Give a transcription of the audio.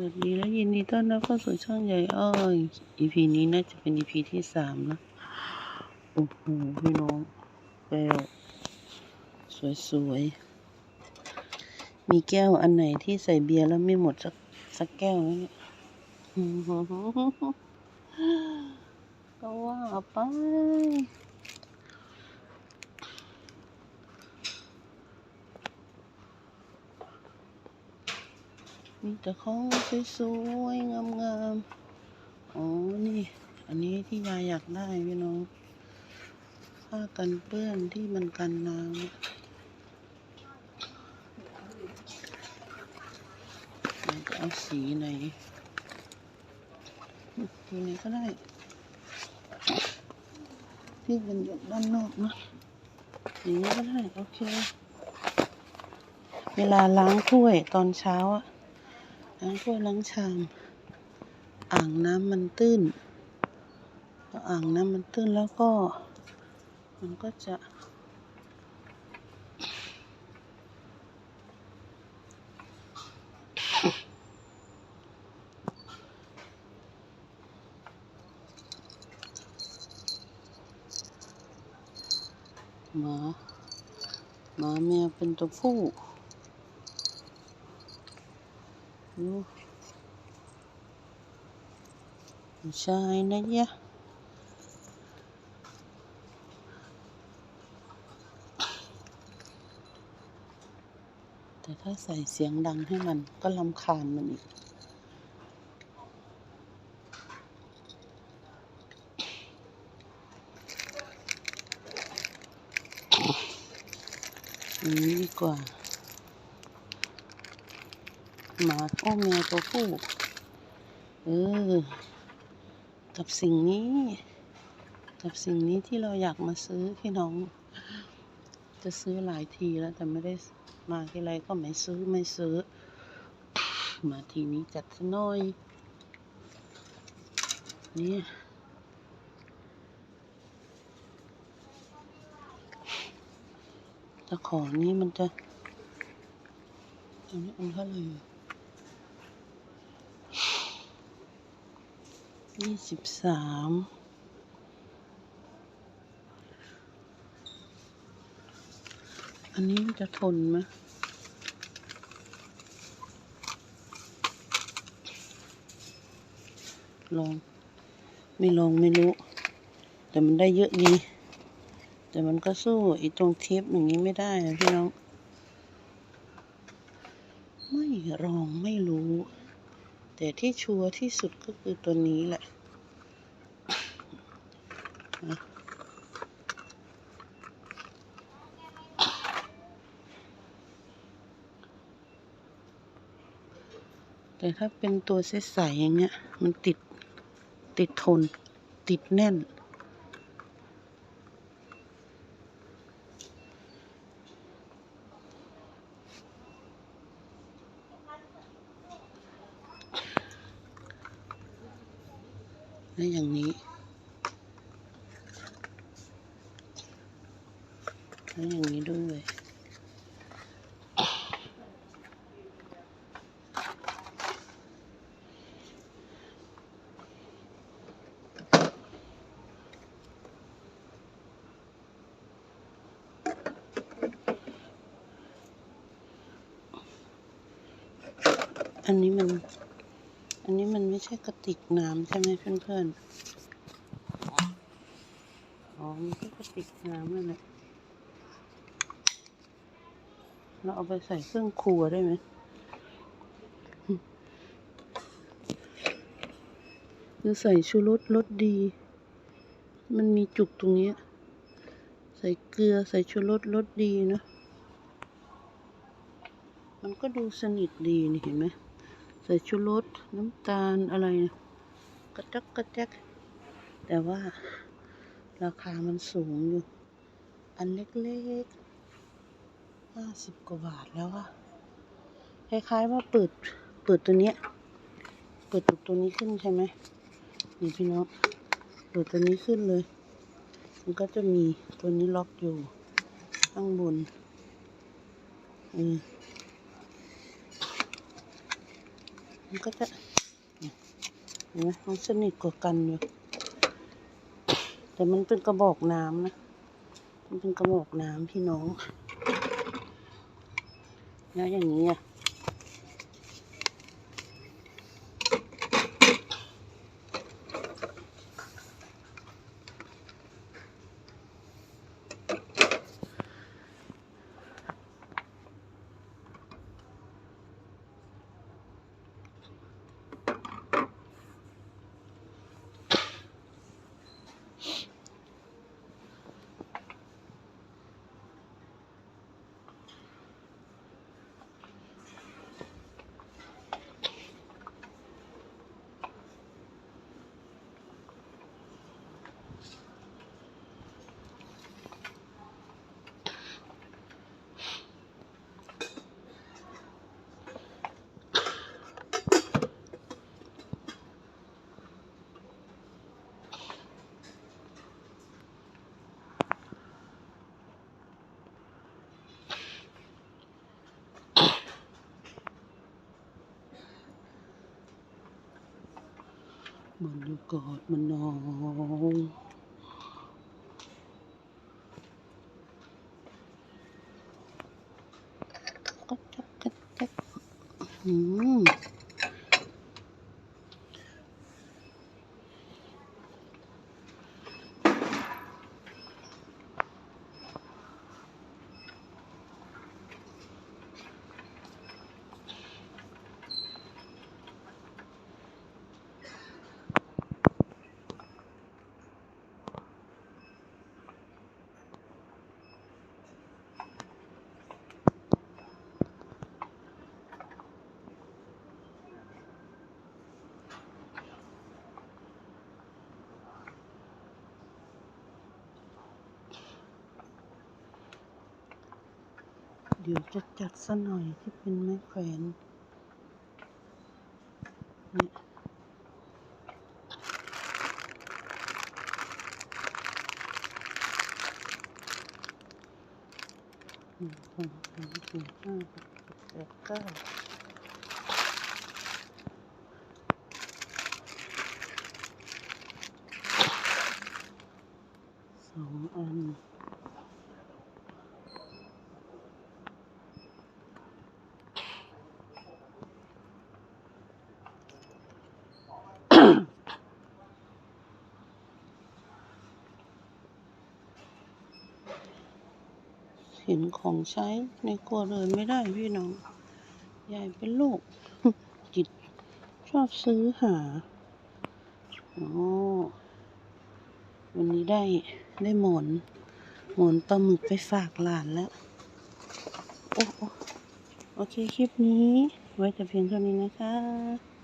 วัสดีและยินดีต้อนรับเข้าสู่ช่องใหญ่อ้อย EP นี้น่าจะเป็น EP ที่สามนะ โอ้โห พี่น้องแก้วสวยๆ มีแก้วอันไหนที่ใส่เบียร์แล้วไม่หมดสักสักแก้วเนี่ยก็ว่าไป มีแต่ของสวยๆงามๆอ๋อนี่ อันนี้ที่ยายอยากได้พี่น้องผ้ากันเปื้อนที่มันกันน้ำยายจะเอาสีไหนสีไหนก็ได้ที่เป็นอยู่ด้านนอกนะสีนี้ก็ได้ โอเค เวลาล้างถ้วยตอนเช้าอะ ล้างถ้วยล้างชาม อ่างน้ำมันตื้นพออ่างน้ำมันตื้นแล้วก็ มันก็จะ หมาหมาแมวเป็นตัวผู้ ดูผู้ชายนะยะแต่ถ้าใส่เสียงดังให้มันก็ลำคาญมันอีกอย่างนี้ดีกว่า หมาโอ้แมวตัวผู้เออกับสิ่งนี้ กับสิ่งนี้ที่เราอยากมาซื้อพี่น้อง จะซื้อหลายทีแล้ว แต่ไม่ได้มาที่ไรก็ไม่ซื้อไม่ซื้อ มาทีนี้จัดซะหน่อย นี่ตะขอนี้มันจะอันนี้อันเท่าไหร่ ยี่สิบสามอันนี้มันจะทนไหมลอง ไม่ลองไม่รู้ แต่มันได้เยอะดี แต่มันก็สู้ไอีตรงเทปอย่างนี้ไม่ได้อะพี่น้อง ไม่ลองไม่รู้ แต่ที่ชัวร์ที่สุดก็คือตัวนี้แหละแต่ถ้าเป็นตัวใสๆอย่างเงี้ย มันติดติดทน ติดแน่น และอย่างนี้และอย่างนี้ด้วยอันนี้มัน อันนี้มันไม่ใช่กระติกน้ำใช่ไหมเพื่อนๆ อ๋อมันก็กระติกน้ำนั่นแหละ เราเอาไปใส่เครื่องครัวได้ไหมคือใส่ชูรสรสดี มันมีจุกตรงนี้ ใส่เกลือใส่ชูรสรสดีเนะมันก็ดูสนิทดีนี่เห็นไหม ใส่ชูรสน้ำตาลอะไร กระจักกระแจกแต่ว่าราคามันสูงอยู่ อันเล็กๆห้าสิบกว่าบาทแล้วอะคล้ายๆว่าเปิด เปิดตัวเนี้ย เปิดตัวนี้ขึ้นใช่ไหมนี่พี่น้อง เปิดตัวนี้ขึ้นเลย มันก็จะมีตัวนี้ล็อกอยู่ ข้างบน อืม มันก็จะเห็นไหมมันสนิทกว่ากันอยู่แต่มันเป็นกระบอกน้ำนะ มันเป็นกระบอกน้ำพี่น้อง แล้วอย่างนี้อะ มันอยู่กอดมันนอนก็จับกันจับอืม เดี๋ยวจะจัดซะหน่อยที่เป็นไม้แขวนนี่หนึ่งสองสามสี่ห้าหกเจ็ดแปดเก้าสองอัน เห็นของใช้ในครัวเรือนไม่ได้พี่น้องยายเป็นลูกจิตชอบซื้อหาโอ้วันนี้ได้ได้หมอนหมอนปลาหมึกไปฝากหลานแล้ว โอโอ้โอเค คลิปนี้ ไว้แต่เพียงเท่านี้นะคะ